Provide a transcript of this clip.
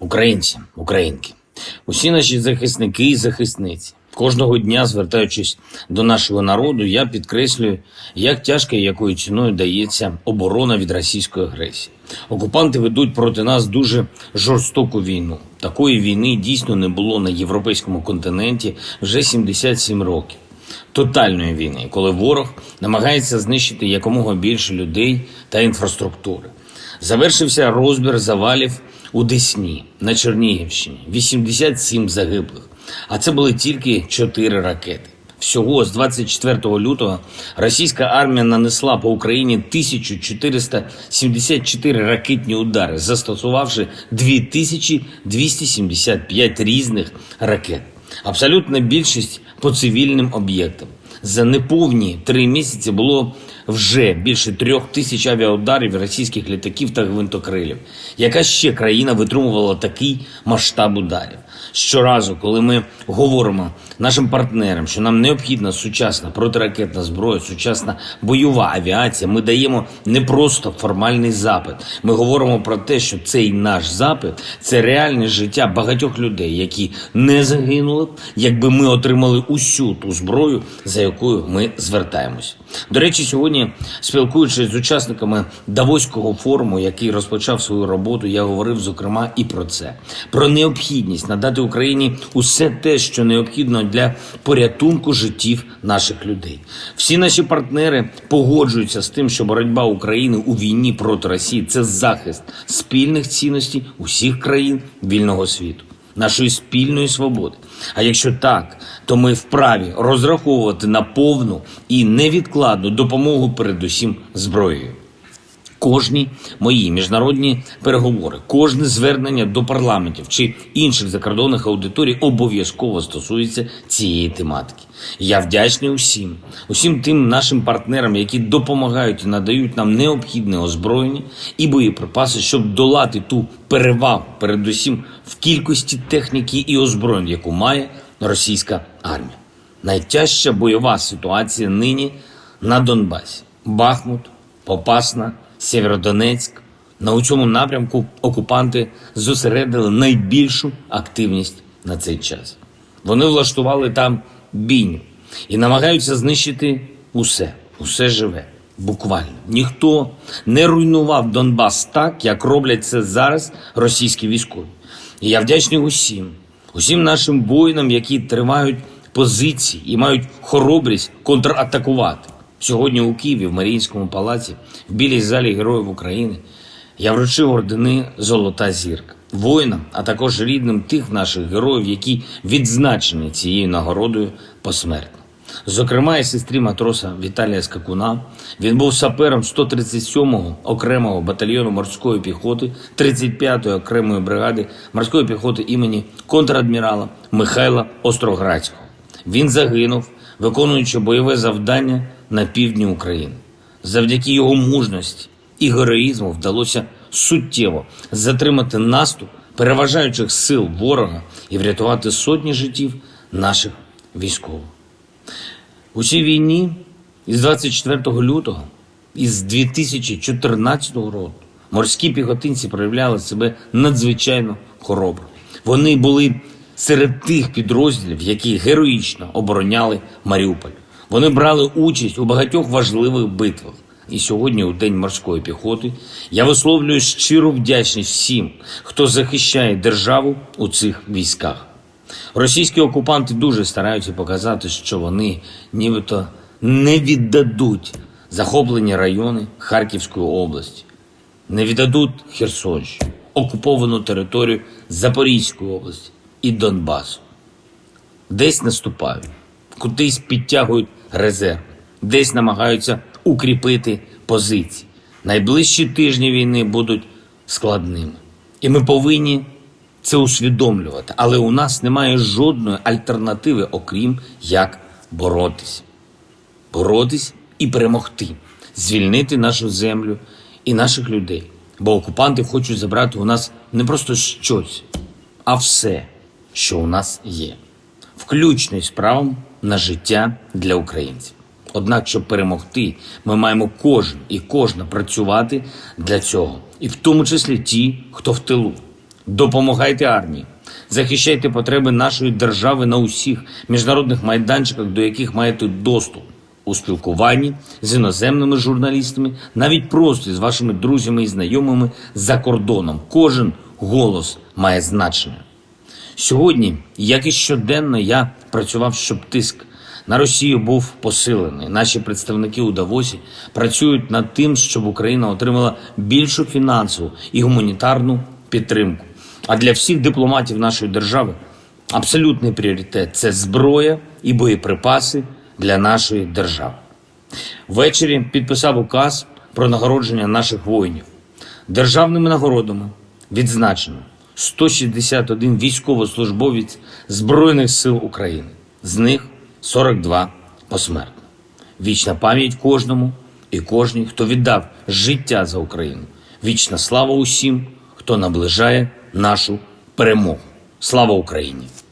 Українці, українки, усі наші захисники і захисниці. Кожного дня, звертаючись до нашого народу, я підкреслюю, як тяжко і якою ціною дається оборона від російської агресії. Окупанти ведуть проти нас дуже жорстоку війну. Такої війни дійсно не було на європейському континенті вже 77 років. Тотальної війни, коли ворог намагається знищити якомога більше людей та інфраструктури. Завершився розбір завалів у Десні на Чернігівщині. 87 загиблих. А це були тільки 4 ракети. Всього з 24 лютого російська армія нанесла по Україні 1474 ракетні удари, застосувавши 2275 різних ракет. Абсолютна більшість по цивільним об'єктам. За неповні три місяці було вже більше трьох тисяч авіаударів російських літаків та гвинтокрилів. Яка ще країна витримувала такий масштаб ударів? Щоразу, коли ми говоримо нашим партнерам, що нам необхідна сучасна протиракетна зброя, сучасна бойова авіація, ми даємо не просто формальний запит. Ми говоримо про те, що цей наш запит це реальне життя багатьох людей, які не загинули, якби ми отримали усю ту зброю, за якою ми звертаємось. До речі, сьогодні, спілкуючись з учасниками Давоського форуму, який розпочав свою роботу, я говорив зокрема і про це: про необхідність надати Україні усе те, що необхідно для порятунку життів наших людей. Всі наші партнери погоджуються з тим, що боротьба України у війні проти Росії це захист спільних цінностей усіх країн вільного світу нашої спільної свободи. А якщо так, то ми вправі розраховувати на повну і невідкладну допомогу передусім зброєю. Кожні мої міжнародні переговори, кожне звернення до парламентів чи інших закордонних аудиторій обов'язково стосується цієї тематики. Я вдячний усім, усім тим нашим партнерам, які допомагають і надають нам необхідне озброєння і боєприпаси, щоб долати ту перевагу, передусім в кількості техніки і озброєнь, яку має російська армія. Найтяжча бойова ситуація нині на Донбасі: Бахмут, Попасна. Сєвєродонецьк. На цьому напрямку окупанти зосередили найбільшу активність на цей час. Вони влаштували там бійню і намагаються знищити усе, усе живе. Буквально ніхто не руйнував Донбас так, як роблять це зараз російські військові. І я вдячний усім, усім нашим воїнам, які тримають позиції і мають хоробрість контратакувати. Сьогодні у Києві, в Маріїнському палаці, в білій залі Героїв України, я вручив ордени Золота зірка воїнам, а також рідним тих наших героїв, які відзначені цією нагородою посмертно. Зокрема, і сестрі матроса Віталія Скакуна. Він був сапером 137-го окремого батальйону морської піхоти, 35-ї окремої бригади морської піхоти імені контрадмірала Михайла Остроградського. Він загинув, виконуючи бойове завдання на півдні України. Завдяки його мужності і героїзму вдалося суттєво затримати наступ переважаючих сил ворога і врятувати сотні життів наших військових. У цій війні із 24 лютого із 2014 року морські піхотинці проявляли себе надзвичайно хоробро. Вони були серед тих підрозділів, які героїчно обороняли Маріуполь. Вони брали участь у багатьох важливих битвах. І сьогодні, у День морської піхоти, я висловлюю щиру вдячність всім, хто захищає державу у цих військах. Російські окупанти дуже стараються показати, що вони нібито не віддадуть захоплені райони Харківської області, не віддадуть Херсонщину, окуповану територію Запорізької області і Донбасу. Десь наступають, кудись підтягують резерв, десь намагаються укріпити позиції. Найближчі тижні війни будуть складними. І ми повинні це усвідомлювати. Але у нас немає жодної альтернативи, окрім як боротися. Боротись і перемогти, звільнити нашу землю і наших людей. Бо окупанти хочуть забрати у нас не просто щось, а все, що у нас є, включно із правом на життя для українців. Однак, щоб перемогти, ми маємо кожен і кожна працювати для цього, і в тому числі ті, хто в тилу. Допомагайте армії, захищайте потреби нашої держави на усіх міжнародних майданчиках, до яких маєте доступ у спілкуванні з іноземними журналістами, навіть просто з вашими друзями і знайомими за кордоном. Кожен голос має значення. Сьогодні, як і щоденно, я працював, щоб тиск на Росію був посилений. Наші представники у Давосі працюють над тим, щоб Україна отримала більшу фінансову і гуманітарну підтримку. А для всіх дипломатів нашої держави абсолютний пріоритет це зброя і боєприпаси для нашої держави. Ввечері підписав указ про нагородження наших воїнів. Державними нагородами відзначено 161 військовослужбовець Збройних сил України, з них 42 посмертно. Вічна пам'ять кожному і кожній, хто віддав життя за Україну. Вічна слава усім, хто наближає нашу перемогу. Слава Україні!